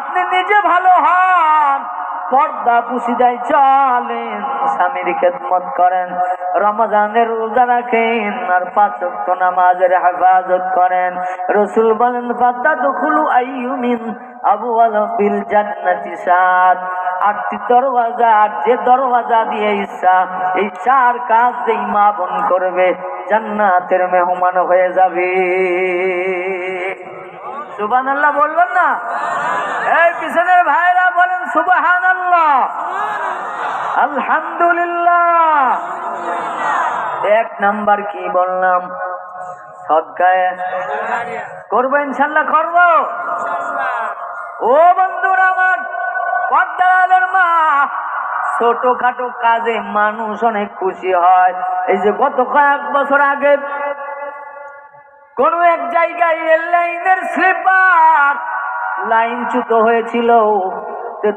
আপনি নিজে ভালো হন। পর্দা পুশিদায় চলেন, স্বামীর খেদমত করেন, রমজানের রোজা রাখেন, আর পাঁচ নামাজের হেফাজত করেন। রসুল বলেন ফাতা দখুলু আইয়ুমিন আবু আলফিল জান্নাতি সাত। আটটি দরওয়াজা, আর যে দরওয়াজা দিয়ে ইচ্ছা এই চার কাজ যেই মা বোন করবে, জান্নাতের মেহমান হয়ে যাবে। সুবান আল্লাহ বলবেন না? এই পিছনের ভাইরা বলেন সুবাহান আল্লাহ আলহামদুলিল্লাহ। এক নাম্বার কি বললাম? সদকায় করব ইনশাল্লাহ, করব। ও বন্ধুরা আমার পদ্মালের মা, ছোটখাটো কাজে মানুষ অনেক খুশি হয়। এই যে গত কয়েক বছর আগে কোন এক জায়গায় রেল লাইনের স্লিপার লাইনচ্যুত হয়েছিল।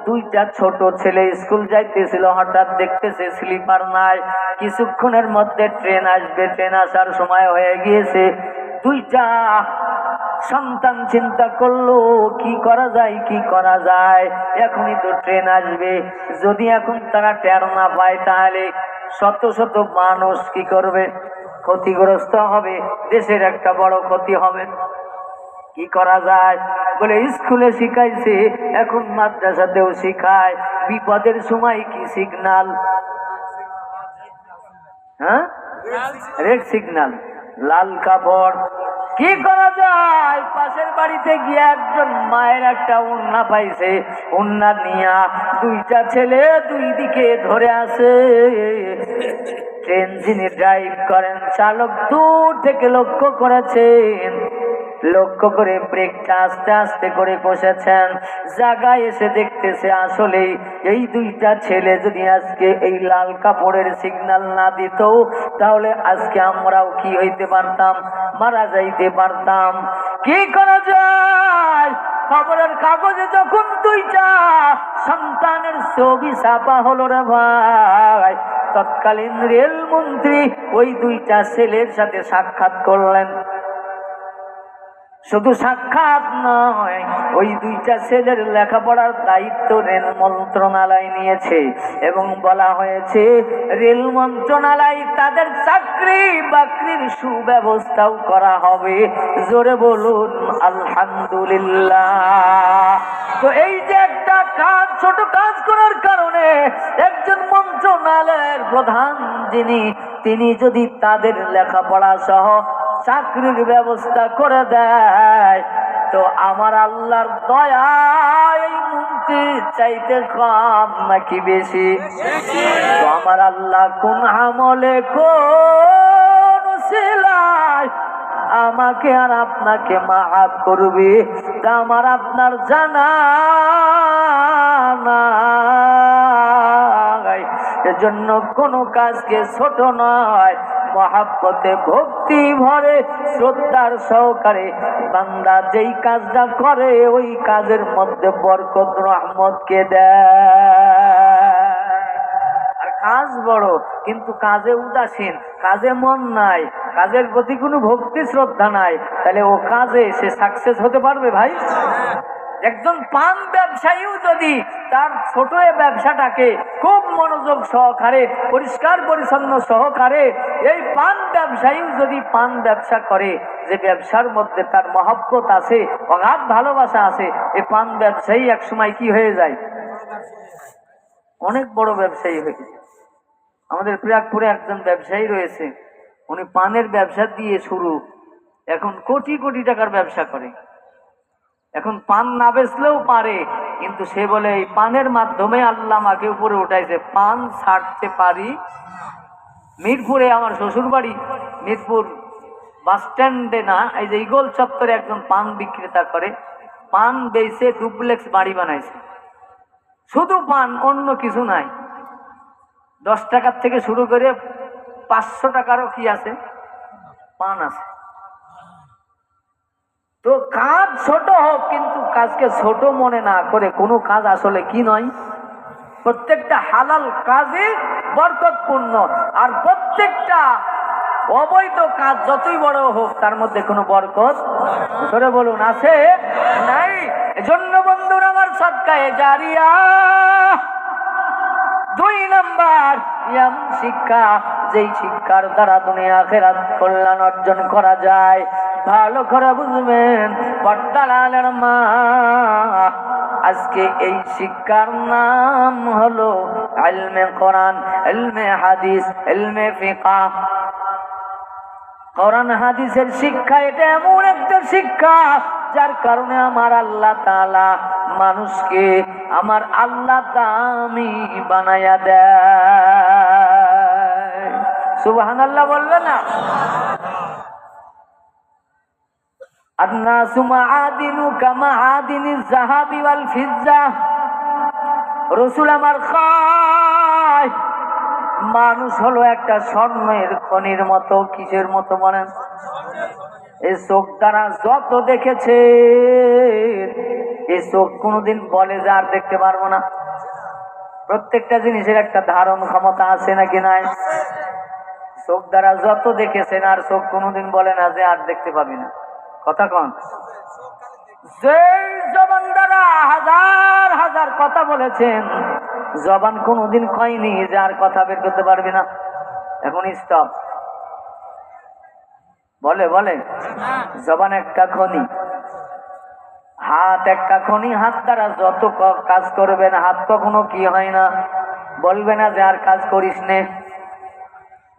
দুইটা ছোট ছেলে স্কুল যাইতেছিল, হঠাৎ দেখতেছে স্লিপার নাই। কিছুক্ষণের মধ্যে ট্রেন আসবে, ট্রেন আসার সময় হয়ে গিয়েছে। দুইটা সন্তান চিন্তা করল, কি করা যায়, কি করা যায়? এখনই তো ট্রেন আসবে। যদি এখন তারা টের না পায়, তাহলে শত শত মানুষ কি করবে? ক্ষতিগ্রস্ত হবে, দেশের একটা বড় ক্ষতি হবে। কি করা যায়? বলে স্কুলে শিখাইছে, এখন মাদ্রাসাতেও শিখায়। বিপদের সময় কি সিগনাল হ্যাঁ? রেড সিগনাল লাল কাপড় কি করা যায়? পাশের বাড়িতে গিয়ে একজন মায়ের একটা উন্না পাইছে। উন্না নিয়া দুইটা ছেলে দুই দিকে ধরে আসে ট্রেন যিনি ড্রাইভ করেন, চালক দূর থেকে লক্ষ্য করেছেন। লক্ষ্য করে ব্রেকটা আস্তে আস্তে করে কষেছেন জায়গায় এসে দেখতেছে আসলে এই দুইটা ছেলে যদি আজকে এই লাল কাপড়ের সিগন্যাল না দিত, তাহলে আজকে আমরাও কি হইতে পারতাম, মারা যাইতে পারতাম। কি করা যায়? খবরের কাগজে যখন দুইটা সন্তানের ছবি ছাপা হলো রে ভাই, তৎকালীন রেলমন্ত্রী ওই দুইটা ছেলের সাথে সাক্ষাৎ করলেন। শুধু সাক্ষাৎ নয়, ওই দুইটা ছেলের লেখাপড়ার দায়িত্ব রেল মন্ত্রণালয় নিয়েছে এবং বলা হয়েছে, রেল মন্ত্রণালয় তাদের চাকরি বাকরির সুব্যবস্থাও করা হবে। জোরে বলুন, আলহামদুলিল্লাহ। তো এই যে একটা কাজ, ছোট কাজ করার কারণে একজন মন্ত্রণালয়ের প্রধান যিনি, তিনি যদি তাদের লেখাপড়া সহ চাকরির ব্যবস্থা করে দেয়। তো আমার আল্লাহর দয়া এই মন্ত্রী চাইতে কম নাকি বেশি? তো আমার আল্লাহ কোন আমলে, কোন সিলাই আমাকে আর আপনাকে মাফ করবে? তা আমার আপনার জানা এজন্য কোনো কাজকে ছোট নয় মহাব্বতে ভক্তি ভরে, শ্রদ্ধার সহকারে বান্দা যেই কাজটা করে, ওই কাজের মধ্যে বরকত, রহমতকে দেয়। আর কাজ বড়, কিন্তু কাজে উদাসীন, কাজে মন নাই, কাজের প্রতি কোনো ভক্তি, শ্রদ্ধা নাই, তাহলে ও কাজে সে সাকসেস হতে পারবে ভাই? একজন পান ব্যবসায়ীও যদি তার ছোট ব্যবসাটাকে খুব মনোযোগ সহকারে, পরিষ্কার, পরিচ্ছন্ন সহকারে এই পান ব্যবসায়ীও যদি পান ব্যবসা করে, যে ব্যবসার মধ্যে তার মহব্বত আছে, অগাধ ভালোবাসা আছে এই পান ব্যবসায়ী এক সময় কি হয়ে যায়? অনেক বড় ব্যবসায়ী হয়ে গেছে। আমাদের পিরাকপুরে একজন ব্যবসায়ী রয়েছে, উনি পানের ব্যবসা দিয়ে শুরু, এখন কোটি কোটি টাকার ব্যবসা করে। এখন পান না বেচলেও পারে, কিন্তু সে বলে, এই পানের মাধ্যমে আল্লাহ আমাকে উপরে উঠাইছে। পান ছাড়তে পারি মিরপুরে আমার শ্বশুর বাড়ি মিরপুর বাস স্ট্যান্ডে না, এই যে ইগল চত্বরে একজন পান বিক্রেতা করে, পান বেচে ডুপ্লেক্স বাড়ি বানাইছে। শুধু পান, অন্য কিছু নাই। দশ টাকার থেকে শুরু করে পাঁচশো টাকারও কি আছে? পান আছে। তো কাজ ছোট হোক, কিন্তু কাজকে ছোট মনে না করে কোনো কাজ আসলে কি নয়? প্রত্যেকটা হালাল কাজে বরকতপূর্ণ। আর প্রত্যেকটা অবৈধ কাজ যতই বড় হোক, তার মধ্যে কোনো বরকত ধরে বলুন আছে? নাই। এজন্য বন্ধুরা, আমার সৎকায়ে জারিয়া। দুই নাম্বার শিক্ষা। যেই শিক্ষার দ্বারা দুনিয়া আখেরাত কল্যাণ অর্জন করা যায়। ভালো করে বুঝবেন পর্দালালের মা। আজকে এই শিক্ষার নাম হলো এলমে কোরআন এলমে হাদিস এলমে ফিকা। কোরআন হাদিসের শিক্ষা এটা এমন একটা শিক্ষা, যার কারণে আমার আল্লাহ তাআলা মানুষকে আমার আল্লাহ দামি বানায়া দেয়। সুবহানাল্লাহ বলবে না? الناس معادن كمعادن الذهب والفضة রসুল আমার খায় মানুষ হলো একটা স্বর্ণের খনির মতো কিসের মতো বলেন এই চোখ দ্বারা যত দেখেছে এই চোখ কোনোদিন বলে যে আর দেখতে পারবো না প্রত্যেকটা জিনিসের একটা ধারণ ক্ষমতা আছে নাকি নাই চোখ দ্বারা যত দেখেছেন আর চোখ কোনোদিন বলে না যে আর দেখতে পাবি না কথা কন। যেই জবান দ্বারা হাজার হাজার কথা বলেছেন, জবান কোনোদিন কয়নি যে আর কথা বের করতে পারবি না। এখন স্টপ বলে বলে, জবান একটা খনি। হাত একটা খনি, হাত দ্বারা যত কাজ করবেন, হাত কখনো কি হয় না। বলবে না যে আর কাজ করিস নে।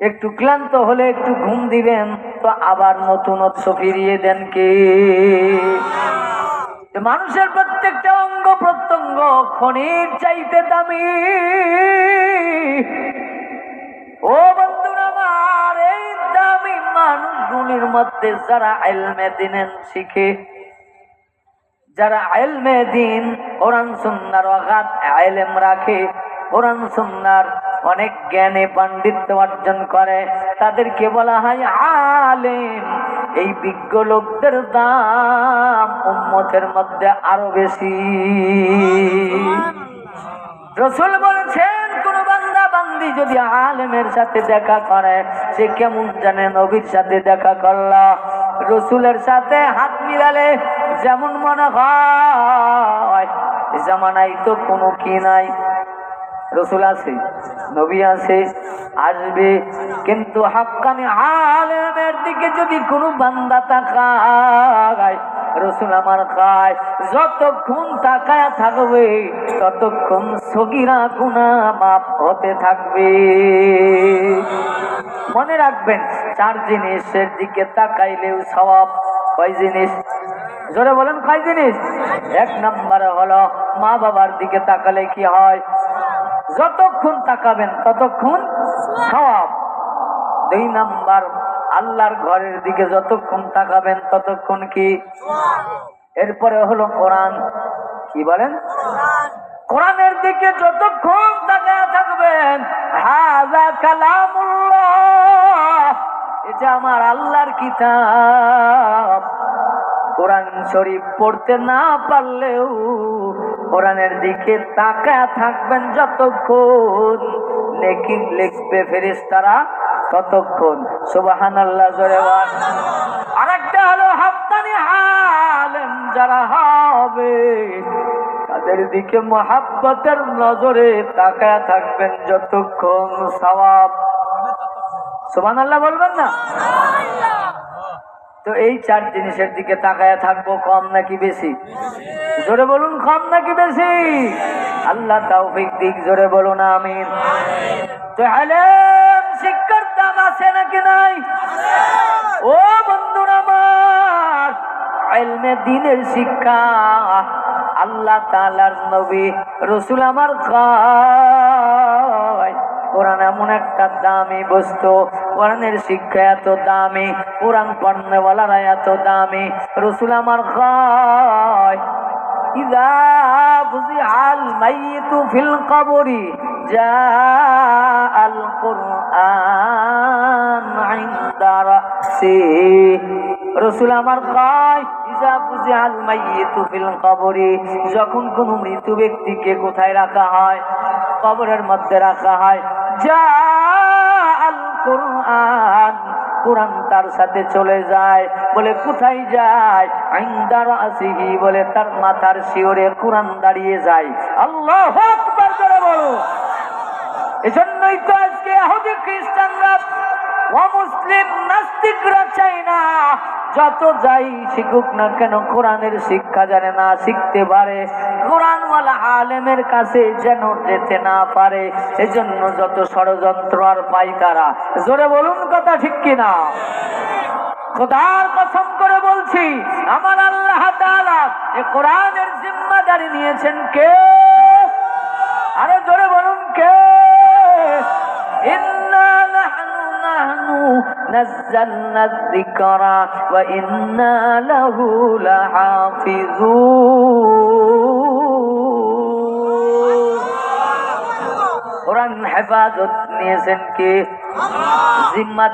একটু ক্লান্ত হলে একটু ঘুম দিবেন, তো আবার নতুনত্ব ফিরিয়ে দেন কে? মানুষের প্রত্যেকটা অঙ্গ প্রত্যঙ্গ খনির চাইতে দামি। ও বন্ধুরা আমার, এই দামি মানুষগুলির মধ্যে যারা এলমে দিনেন শিখে, যারা এলমে দিন কোরআন, সুন্নার অগাধ এলেম রাখে, কোরআন, সুন্নার অনেক জ্ঞানে পাণ্ডিত্য অর্জন করে। তাদেরকে বলা হয় আলেম। এই বিজ্ঞ লোকদের দাম উম্মতের মধ্যে আরও বেশি। রসুল বলেছেন কোন বান্দা বান্দি যদি আলেমের সাথে দেখা করে সে কেমন জানে নবীর সাথে দেখা করলা? রসুলের সাথে হাত মিলালে যেমন মনে হয় জামানায় তো কোনো কি নাই। রসুল আছে, নবী আছে, আসবে। কিন্তু হাক্কানি আলেমের দিকে যদি কোনো বান্দা তাকায়, রসুল আমার খায় যতক্ষণ তাকায় থাকবে, ততক্ষণ সগিরা গুনা মাপ হতে থাকবে। মনে রাখবেন, চার জিনিসের দিকে তাকাইলেও সবাব কয় জিনিস? জোরে বলেন কয় জিনিস? এক নম্বরে হলো মা বাবার দিকে তাকালে কি হয়? যতক্ষণ তাকাবেন ততক্ষণ সওয়াব। দুই নাম্বার আল্লাহর ঘরের দিকে যতক্ষণ তাকাবেন ততক্ষণ কি? এরপরে হলো কোরআন। কি বলেন? কোরআনের দিকে যতক্ষণ তাকায় থাকবেন হাজা কালামুল্লাহ এটা আমার আল্লাহর কিতাব। কোরআন শরীফ পড়তে না পারলেও কোরআনের দিকে তাকায় থাকবেন যতক্ষণ নেকি লিখবে ফেরিস ফেরেশতারা ততক্ষণ। সুবাহান আল্লাহ জোরে বল। আরেকটা হলো হাফতানি আলেম যারা হবে, তাদের দিকে মহাব্বতের নজরে তাকায় থাকবেন যতক্ষণ সওয়াব। সুবহান আল্লাহ বলবেন না? তো এই চার জিনিসের দিকে তাকায় থাকব, কম নাকি বেশি? জোরে বলুন, কম নাকি বেশি? আল্লাহ তৌফিক দিক, জোরে বলুন, আমিন। তো আলেম শিক্ষার দাম আছে নাকি নাই? ও বন্ধুরা আমার এলমে দিনের শিক্ষা, আল্লাহ তাআলার নবী, রসুল আমার খায় কোরআন এমন একটা দামি বস্তু কোরআনের শিক্ষা এত দামি, কোরআন পড়নেওয়ালারা এত দামি। রসুল আমার আল রসুল আমার কয় যখন কোন মৃত ব্যক্তিকে কোথায় রাখা হয়, কবরের মধ্যে রাখা হয়, যা কোরআন। কোরআন তার সাথে চলে যায়, বলে, কোথায় যায়? আইন্দার আসিহি বলে, তার মাথার শিওরে কোরআন দাঁড়িয়ে যায়। আল্লাহ বলো। এজন্যই তো আজকে খ্রিস্টানরা অমুসলিম নাস্তিকরা চাই না যত যাই শিখুক না কেন, কোরআনের শিক্ষা জানে না, শিখতে পারে। কোরআনওয়ালা আলেমের কাছে যেন যেতে না পারে, এজন্য যত ষড়যন্ত্র আর পাই তারা। জোরে বলুন কথা ঠিক কিনা? খোদার কসম করে বলছি, আমার আল্লাহ এ কোরআনের জিম্মাদারি নিয়েছেন কে? নাযালনা যিকরা ওয়া ইন্না লাহু লাহাফিজুন কোরআন হেফাজত নিয়েছেন কে জিম্মাদার